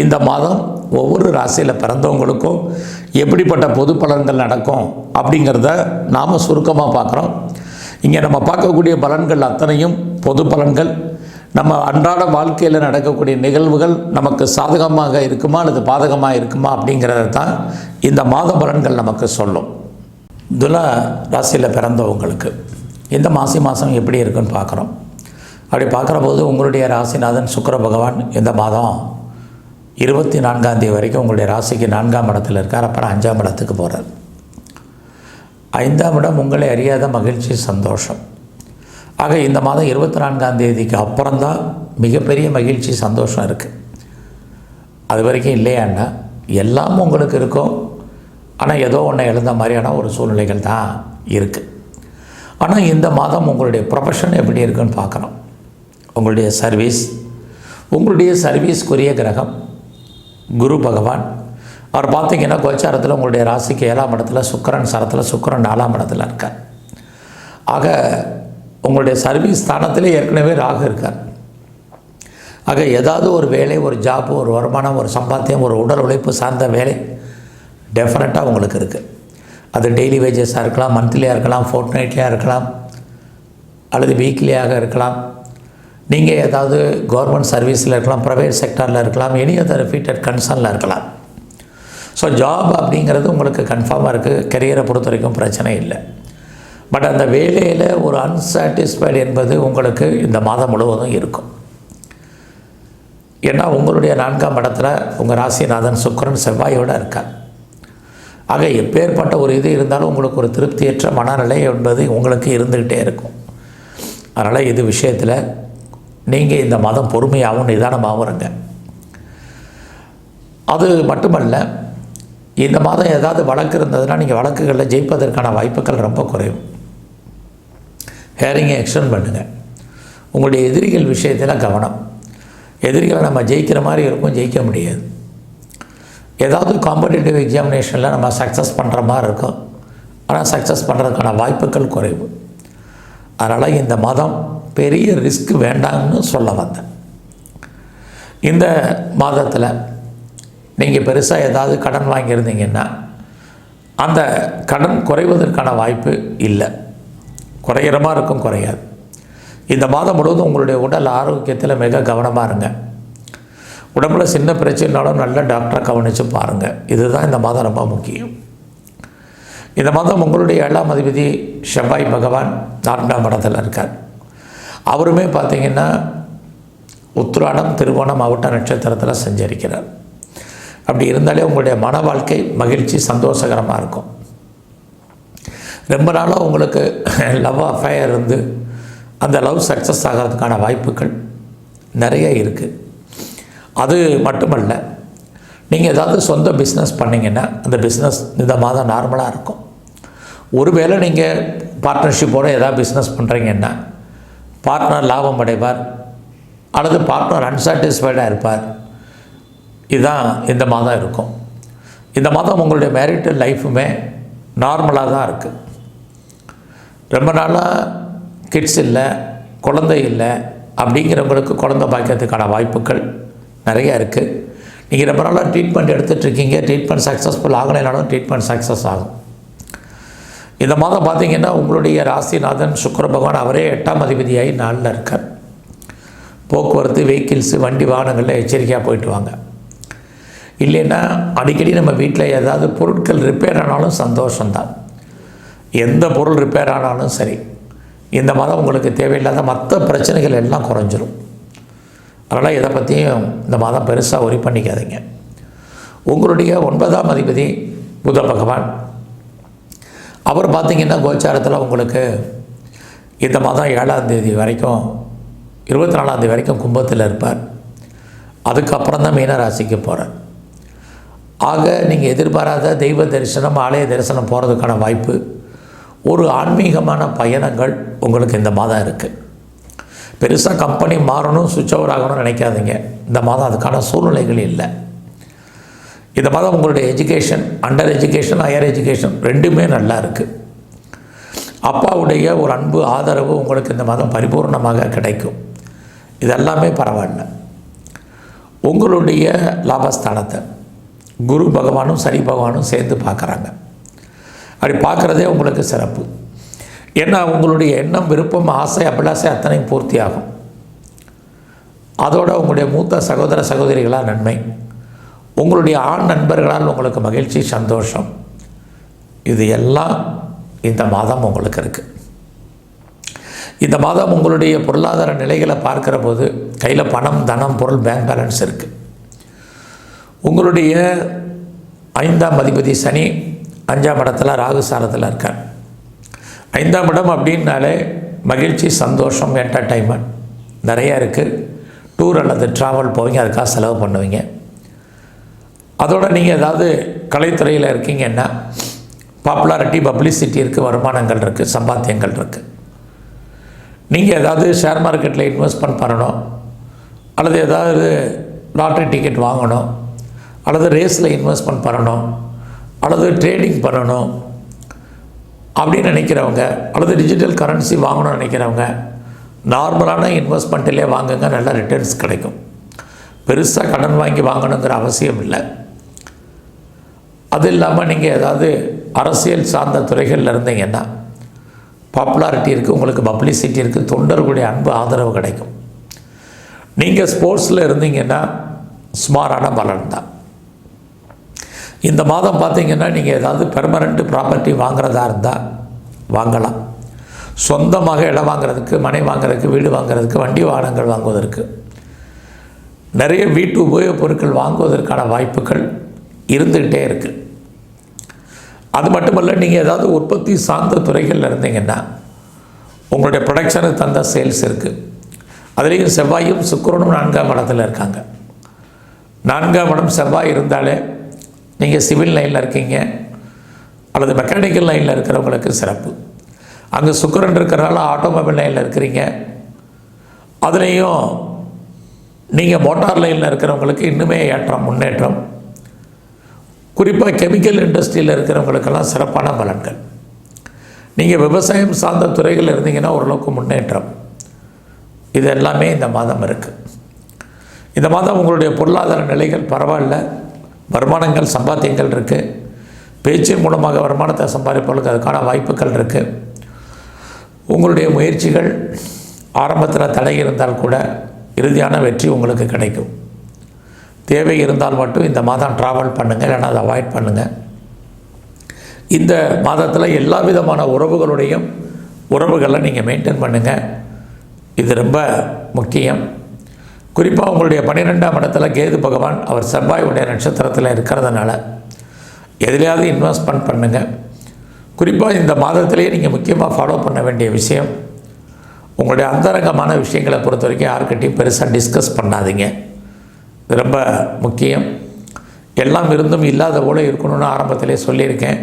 இந்த மாதம் ஒவ்வொரு ராசியில் பிறந்தவங்களுக்கும் எப்படிப்பட்ட பொது பலன்கள் நடக்கும் அப்படிங்கிறத நாம் சுருக்கமாக பார்க்குறோம். இங்கே நம்ம பார்க்கக்கூடிய பலன்கள் அத்தனையும் பொது பலன்கள். நம்ம அன்றாட வாழ்க்கையில் நடக்கக்கூடிய நிகழ்வுகள் நமக்கு சாதகமாக இருக்குமா அல்லது பாதகமாக இருக்குமா அப்படிங்கிறத தான் இந்த மாத பலன்கள் நமக்கு சொல்லும். துலா ராசியில் பிறந்தவங்களுக்கு இந்த மாசி மாதம் எப்படி இருக்குன்னு பார்க்குறோம். அப்படி பார்க்குற போது உங்களுடைய ராசிநாதன் சுக்கர பகவான் இந்த மாதம் இருபத்தி நான்காம் தேதி வரைக்கும் உங்களுடைய ராசிக்கு நான்காம் இடத்துல இருக்கார். அப்புறம் அஞ்சாம் இடத்துக்கு போகிறார் ஐந்தாம் இடம் உங்களை அறியாத மகிழ்ச்சி சந்தோஷம். ஆக இந்த மாதம் இருபத்தி நான்காம் தேதிக்கு அப்புறம்தான் மிகப்பெரிய மகிழ்ச்சி சந்தோஷம் இருக்குது அது வரைக்கும் இல்லையான்னா எல்லாம் உங்களுக்கு இருக்கும். ஆனால் ஏதோ ஒன்று எழுந்த மாதிரியான ஒரு சூழ்நிலைகள் தான் இருக்குது ஆனால் இந்த மாதம் உங்களுடைய ப்ரொஃபஷன் எப்படி இருக்குன்னு பார்க்குறோம் உங்களுடைய சர்வீஸ் உங்களுடைய சர்வீஸ்க்குரிய கிரகம் குரு பகவான். அவர் பார்த்தீங்கன்னா கோச்சாரத்தில் உங்களுடைய ராசிக்கு ஏழாம் இடத்துல சுக்கரன் சரத்தில் சுக்கரன் நாலாம் இடத்துல இருக்கார். ஆக உங்களுடைய சர்வீஸ் ஸ்தானத்திலே ஏற்கனவே ராகு இருக்கார். ஆக ஏதாவது ஒரு வேலை ஒரு ஜாப் ஒரு வருமானம் ஒரு சம்பாத்தியம் ஒரு உடல் உழைப்பு சார்ந்த வேலை டெஃபினட்டாக உங்களுக்கு இருக்குது அது டெய்லி வேஜஸாக இருக்கலாம் மந்த்லியாக இருக்கலாம் ஃபோர்ட் நைட்லியாக இருக்கலாம் அல்லது வீக்லியாக இருக்கலாம். நீங்கள் ஏதாவது கவர்மெண்ட் சர்வீஸில் இருக்கலாம் ப்ரைவேட் செக்டாரில் இருக்கலாம் எனி அதர் ஃபீட்டட் கன்சர்னில் இருக்கலாம். ஸோ ஜாப் அப்படிங்கிறது உங்களுக்கு கன்ஃபார்மாக இருக்குது கெரியரை பொறுத்த வரைக்கும் பிரச்சனை இல்லை. பட் அந்த வேலையில் ஒரு அன்சாட்டிஸ்ஃபைடு என்பது உங்களுக்கு இந்த மாதம் முழுவதும் இருக்கும். ஏன்னா உங்களுடைய நான்காம் இடத்துல உங்கள் ராசிநாதன் சுக்கரன் செவ்வாயோடு இருக்கார். ஆக எப்பேற்பட்ட ஒரு இது இருந்தாலும் உங்களுக்கு ஒரு திருப்தியற்ற மனநிலை என்பது உங்களுக்கு இருந்துக்கிட்டே இருக்கும். அதனால் இது விஷயத்தில் நீங்கள் இந்த மதம் பொறுமையாகவும் நிதானமாகவும் இருங்க. அது மட்டுமல்ல இந்த மாதம் ஏதாவது வழக்கு இருந்ததுன்னா நீங்கள் வழக்குகளில் ஜெயிப்பதற்கான வாய்ப்புகள் ரொம்ப குறையும். ஹேரிங்கை எக்ஸ்டெண்ட் பண்ணுங்கள் உங்களுடைய எதிரிகள் விஷயத்தில் கவனம். எதிரிகளை நம்ம ஜெயிக்கிற மாதிரி இருக்கும் ஜெயிக்க முடியாது. ஏதாவது காம்படிட்டிவ் எக்ஸாமினேஷனில் நம்ம சக்ஸஸ் பண்ணுற மாதிரி இருக்கும். ஆனால் சக்ஸஸ் பண்ணுறதுக்கான வாய்ப்புகள் குறைவு. அதனால் இந்த மதம் பெரிய ரிஸ்க் வேண்டாம்னு சொல்ல வந்தேன். இந்த மாதத்தில் நீங்கள் பெருசாக ஏதாவது கடன் வாங்கியிருந்தீங்கன்னா அந்த கடன் குறைவதற்கான வாய்ப்பு இல்லை. குறையிற மாதிரி இருக்கும் குறையாது. இந்த மாதம் முழுவதும் உங்களுடைய உடல் ஆரோக்கியத்தில் மிக கவனமாக இருங்க. உடம்புல சின்ன பிரச்சனைனாலும் நல்ல டாக்டரை கவனித்து பாருங்கள் இதுதான் இந்த மாதம் ரொம்ப முக்கியம். இந்த மாதம் உங்களுடைய ஏழாம் அதிபதி செவ்வாய் பகவான் நான்காம் இடத்துல இருக்கார். அவருமே பார்த்திங்கன்னா உத்திராடம் திருவோணம் அவிட்ட நட்சத்திரத்தில் சஞ்சரிக்கிறார். அப்படி இருந்தாலே உங்களுடைய மன வாழ்க்கை மகிழ்ச்சி சந்தோஷகரமாக இருக்கும். ரொம்ப நாளாக உங்களுக்கு லவ் அஃபயர் இருந்து அந்த லவ் சக்ஸஸ் ஆகிறதுக்கான வாய்ப்புகள் நிறைய இருக்குது அது மட்டுமல்ல நீங்கள் ஏதாவது சொந்த பிஸ்னஸ் பண்ணிங்கன்னா அந்த பிஸ்னஸ் இந்த மாதம் நார்மலாக இருக்கும். ஒருவேளை நீங்கள் பார்ட்னர்ஷிப்போடு ஏதாவது பிஸ்னஸ் பண்ணுறீங்கன்னா பார்ட்னர் லாபம் அடைவார் அல்லது பார்ட்னர் அன்சாட்டிஸ்ஃபைடாக இருப்பார். இதுதான் இந்த மாதம் இருக்கும். இந்த மாதம் உங்களுடைய மேரிட்டல் லைஃபுமே நார்மலாக தான் இருக்குது ரொம்ப நாளாக கிட்ஸ் இல்லை குழந்தை இல்லை அப்படிங்கிறவங்களுக்கு குழந்தை பாய்க்கிறதுக்கான வாய்ப்புகள் நிறையா இருக்குது நீங்கள் ரொம்ப நாளாக ட்ரீட்மெண்ட் எடுத்துகிட்ருக்கீங்க ட்ரீட்மெண்ட் சக்ஸஸ்ஃபுல் ஆகலைனாலும் ட்ரீட்மெண்ட் சக்ஸஸ் ஆகும். இந்த மாதம் பார்த்தீங்கன்னா உங்களுடைய ராசிநாதன் சுக்கர பகவான் அவரே எட்டாம் அதிபதியாகி நாளில் இருக்கார். போக்குவரத்து வெஹிக்கிள்ஸு வண்டி வாகனங்களில் எச்சரிக்கையாக போயிட்டு வாங்க. இல்லைன்னா அடிக்கடி நம்ம வீட்டில் ஏதாவது பொருட்கள் ரிப்பேர் ஆனாலும் சந்தோஷம்தான். எந்த பொருள் ரிப்பேர் ஆனாலும் சரி இந்த மாதம் உங்களுக்கு தேவையில்லாத மற்ற பிரச்சனைகள் எல்லாம் குறைஞ்சிரும். அதனால் இதை பற்றியும் இந்த மாதம் பெருசாக ஒரி பண்ணிக்காதீங்க. உங்களுடைய ஒன்பதாம் அதிபதி புத பகவான். அவர் பார்த்திங்கன்னா கோச்சாரத்தில் உங்களுக்கு இந்த மாதம் ஏழாம் தேதி வரைக்கும் இருபத்தி நாலாம் தேதி வரைக்கும் கும்பத்தில் இருப்பார். அதுக்கப்புறம் தான் மீனராசிக்கு போகிறார் ஆக நீங்கள் எதிர்பாராத தெய்வ தரிசனம் ஆலய தரிசனம் போகிறதுக்கான வாய்ப்பு ஒரு ஆன்மீகமான பயணங்கள் உங்களுக்கு இந்த மாதம் இருக்குது பெருசாக கம்பெனி மாறணும் சுவிட்ச் ஓவர் ஆகணும்னு நினைக்காதீங்க. இந்த மாதம் அதுக்கான சூழ்நிலைகள் இல்லை. இந்த மாதம் உங்களுடைய education under education higher education ரெண்டுமே நல்லா இருக்குது அப்பாவுடைய ஒரு அன்பு ஆதரவு உங்களுக்கு இந்த மாதம் பரிபூர்ணமாக கிடைக்கும். இதெல்லாமே பரவாயில்ல. உங்களுடைய லாபஸ்தானத்தை குரு பகவானும் சனி பகவானும் சேர்ந்து பார்க்குறாங்க. அப்படி பார்க்குறதே உங்களுக்கு சிறப்பு. ஏன்னா உங்களுடைய எண்ணம் விருப்பம் ஆசை அபிலாசை அத்தனையும் பூர்த்தி ஆகும் அதோட உங்களுடைய மூத்த சகோதர சகோதரிகளாக நன்மை. உங்களுடைய ஆண் நண்பர்களால் உங்களுக்கு மகிழ்ச்சி சந்தோஷம். இது எல்லாம் இந்த மாதம் உங்களுக்கு இருக்குது இந்த மாதம் உங்களுடைய பொருளாதார நிலைகளை பார்க்குற போது கையில் பணம் தனம் பொருள் பேங்க் பேலன்ஸ் இருக்குது உங்களுடைய ஐந்தாம் அதிபதி சனி அஞ்சாம் இடத்துல ராகு சாரத்தில் இருக்கார். ஐந்தாம் இடம் அப்படின்னாலே மகிழ்ச்சி சந்தோஷம் என்டர்டைன்மெண்ட் நிறையா இருக்குது டூர் அல்லது ட்ராவல் போவீங்க அதுக்காக செலவு பண்ணுவீங்க. அதோட நீங்கள் ஏதாவது கலைத்துறையில் இருக்கீங்கன்னா பாப்புலாரிட்டி பப்ளிசிட்டி இருக்குது வருமானங்கள் இருக்குது சம்பாத்தியங்கள் இருக்குது நீங்கள் ஏதாவது ஷேர் மார்க்கெட்டில் இன்வெஸ்ட்மெண்ட் பண்ணணும் அல்லது ஏதாவது லாட்ரி டிக்கெட் வாங்கணும் அல்லது ரேஸில் இன்வெஸ்ட்மெண்ட் பண்ணணும் அல்லது ட்ரேடிங் பண்ணணும் அப்படின்னு நினைக்கிறவங்க அல்லது டிஜிட்டல் கரன்சி வாங்கணும்னு நினைக்கிறவங்க நார்மலான இன்வெஸ்ட்மெண்ட்டிலே வாங்குங்க நல்ல ரிட்டர்ன்ஸ் கிடைக்கும். பெருசாக கடன் வாங்கி வாங்கணுங்கிற அவசியம் இல்லை. அது இல்லாமல் நீங்கள் ஏதாவது அரசியல் சார்ந்த துறைகளில் இருந்தீங்கன்னா பாப்புலாரிட்டி இருக்குது உங்களுக்கு பப்ளிசிட்டி இருக்குது தொண்டர்களுடைய அன்பு ஆதரவு கிடைக்கும். நீங்கள் ஸ்போர்ட்ஸில் இருந்தீங்கன்னா சுமாரான பலன் தான். இந்த மாதம் பார்த்தீங்கன்னா நீங்கள் ஏதாவது பெர்மனண்ட்டு ப்ராப்பர்ட்டி வாங்குறதா இருந்தால் வாங்கலாம். சொந்தமாக இடம் வாங்குறதுக்கு மனை வாங்குறதுக்கு வீடு வாங்குறதுக்கு வண்டி வாகனங்கள் வாங்குவதற்கு. நிறைய வீட்டு உபயோகப் பொருட்கள் வாங்குவதற்கான வாய்ப்புகள் இருந்துக்கிட்டே இருக்குது அது மட்டுமல்ல நீங்கள் ஏதாவது உற்பத்தி சார்ந்த துறைகளில் இருந்தீங்கன்னா உங்களுடைய ப்ரொடக்ஷனுக்கு தந்த சேல்ஸ் இருக்குது அதுலேயும் செவ்வாயும் சுக்கரனும் நான்காம் இடத்துல இருக்காங்க. நான்காம் இடம் செவ்வாய் இருந்தாலே நீங்கள் சிவில் லைனில் இருக்கீங்க அல்லது மெக்கானிக்கல் லைனில் இருக்கிறவங்களுக்கு சிறப்பு. அங்கே சுக்கரன் இருக்கிறனால ஆட்டோமொபைல் லைனில் இருக்கிறீங்க. அதுலேயும் நீங்கள் மோட்டார் லைனில் இருக்கிறவங்களுக்கு இன்னுமே ஏற்றம் முன்னேற்றம். குறிப்பாக கெமிக்கல் இண்டஸ்ட்ரியில் இருக்கிறவங்களுக்கெல்லாம் சிறப்பான பலன்கள். நீங்கள் விவசாயம் சார்ந்த துறைகள் இருந்தீங்கன்னா ஓரளவுக்கு முன்னேற்றம். இது எல்லாமே இந்த மாதம் இருக்குது இந்த மாதம் உங்களுடைய பொருளாதார நிலைகள் பரவாயில்ல. வருமானங்கள் சம்பாத்தியங்கள் இருக்குது பேச்சின் மூலமாக வருமானத்தை சம்பாதிப்பவர்களுக்கு அதுக்கான வாய்ப்புகள் இருக்குது உங்களுடைய முயற்சிகள் ஆரம்பத்தில் தடை இருந்தால் கூட இறுதியான வெற்றி உங்களுக்கு கிடைக்கும். தேவை இருந்தால் மட்டும் இந்த மாதம் ட்ராவல் பண்ணுங்கள் இல்லைன்னா அதை அவாய்ட் பண்ணுங்கள் இந்த மாதத்தில் எல்லா விதமான உறவுகளுடையும் உறவுகளை நீங்கள் மெயின்டைன் பண்ணுங்கள் இது ரொம்ப முக்கியம். குறிப்பாக உங்களுடைய பன்னிரெண்டாம் இடத்துல கேது பகவான் அவர் செவ்வாயுடைய நட்சத்திரத்தில் இருக்கிறதுனால எதிலையாவது இன்வெஸ்ட்மெண்ட் பண்ணுங்கள் குறிப்பாக இந்த மாதத்திலேயே நீங்கள் முக்கியமாக ஃபாலோ பண்ண வேண்டிய விஷயம் உங்களுடைய அந்தரங்கமான விஷயங்களை பொறுத்த வரைக்கும் யாருக்கிட்டையும் பெருசாக டிஸ்கஸ் பண்ணாதீங்க. இது ரொம்ப முக்கியம். எல்லாம் இருந்தும் இல்லாத போல இருக்கணும்னு ஆரம்பத்திலே சொல்லியிருக்கேன்.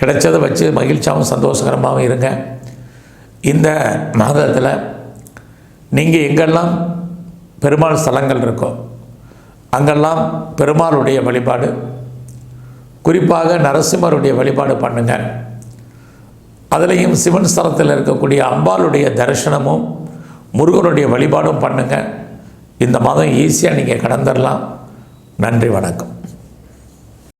கிடைச்சதை வச்சு மகிழ்ச்சியாகவும் சந்தோஷகரமாகவும் இருங்க. இந்த மாதத்தில் நீங்கள் எங்கெல்லாம் பெருமாள் ஸ்தலங்கள் இருக்கோ அங்கெல்லாம் பெருமாளுடைய வழிபாடு குறிப்பாக நரசிம்மருடைய வழிபாடு பண்ணுங்கள் அதுலேயும் சிவன் ஸ்தலத்தில் இருக்கக்கூடிய அம்பாளுடைய தரிசனமும் முருகனுடைய வழிபாடும் பண்ணுங்கள் இந்த மாதம் ஈஸியாக நீங்கள் கடந்துடலாம் நன்றி வணக்கம்.